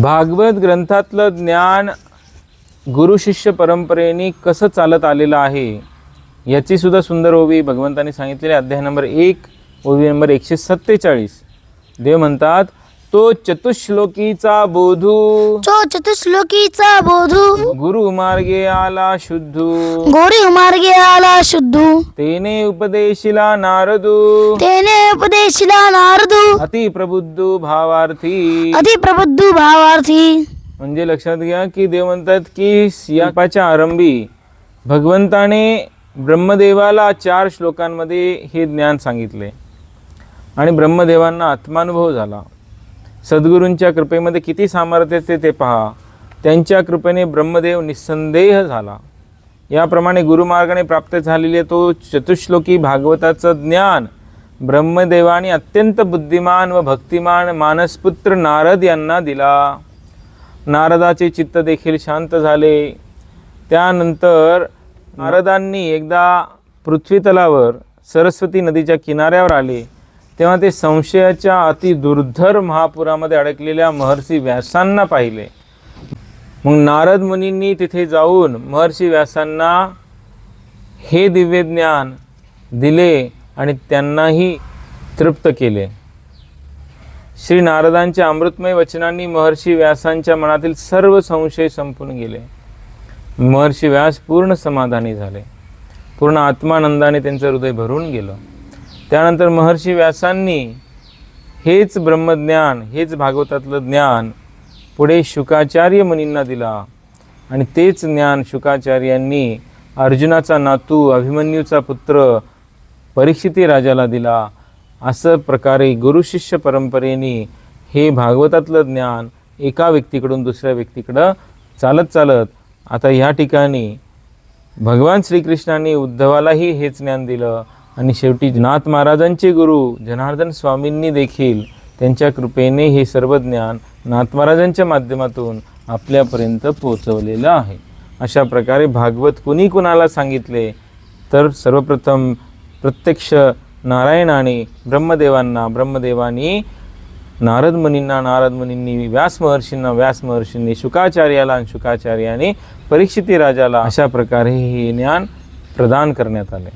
भागवत ग्रंथातलं ज्ञान गुरुशिष्य परंपरेने कसं चालत आलेलं आहे याचीसुद्धा सुंदर ओवी भगवंतांनी सांगितलेली अध्याय नंबर एक ओवी नंबर एकशे सत्तेचाळीस. देव म्हणतात तो चतुश्लोकीचा बोधू. चो चतुश्लोकीचा बोधू. गुरु मार्गे आला शुद्धू. गोरी मार्गे आला शुद्धू. तेने उपदेशिला नारदू. तेने उपदेशिला नारदू. अति प्रबुद्धू भावार्थी. अति प्रबुद्धू भावार्थी. म्हणजे लक्षात घ्या की देव म्हणतात की यापाच्या आरंभी भगवंताने ब्रह्मदेवाला चार श्लोकांमध्ये हे ज्ञान सांगितले. आणि ब्रह्मदेवांना आत्मानुभव झाला. सद्गुरूंच्या कृपेमध्ये किती सामर्थ्य ते ते पहा. त्यांच्या कृपेने ब्रह्मदेव निस्संदेह झाला. याप्रमाणे गुरुमार्गाने प्राप्त झालेले तो चतुश्लोकी भागवताचं ज्ञान ब्रह्मदेवाने अत्यंत बुद्धिमान व भक्तिमान मानसपुत्र नारद यांना दिला. नारदाचे चित्त देखील शांत झाले. त्यानंतर नारदांनी एकदा पृथ्वीतलावर सरस्वती नदीच्या किनाऱ्यावर आले. तेव्हा ते संशयाच्या अति दुर्धर महापुरामध्ये अडकलेल्या महर्षी व्यासांना पाहिले. मग नारद मुनींनी तिथे जाऊन महर्षी व्यासांना हे दिव्य ज्ञान दिले आणि त्यांनाही तृप्त केले. श्री नारदांच्या अमृतमय वचनांनी महर्षी व्यासांच्या मनातील सर्व संशय संपून गेले. महर्षी व्यास पूर्ण समाधानी झाले. पूर्ण आत्मानंदाने त्यांचं हृदय भरून गेलं. त्यानंतर महर्षी व्यासांनी हेच ब्रह्मज्ञान हेच भागवतातलं ज्ञान पुढे शुकाचार्य मुनींना दिला. आणि तेच ज्ञान शुकाचार्यांनी अर्जुनाचा नातू अभिमन्यूचा पुत्र परीक्षिती राजाला दिला. असं प्रकारे गुरुशिष्य परंपरेने हे भागवतातलं ज्ञान एका व्यक्तीकडून दुसऱ्या व्यक्तीकडं चालत चालत आता ह्या ठिकाणी भगवान श्रीकृष्णाने उद्धवालाही हेच ज्ञान दिलं. आणि शेवटी नाथ महाराजांचे गुरु जनार्दन स्वामींनी देखील त्यांच्या कृपेने हे सर्व ज्ञान नाथ महाराजांच्या माध्यमातून आपल्यापर्यंत पोचवलेलं आहे. अशा प्रकारे भागवत कुणी कुणाला सांगितले? तर सर्वप्रथम प्रत्यक्ष नारायणाने ब्रह्मदेवांना ब्रह्मदेवानी नारद मुनींना नारद मुनींनी व्यास महर्षींना व्यास महर्षींनी शुकाचार्याला आणि शुकाचार्याने परीक्षिती राजाला अशा प्रकारे हे ज्ञान प्रदान करण्यात आले.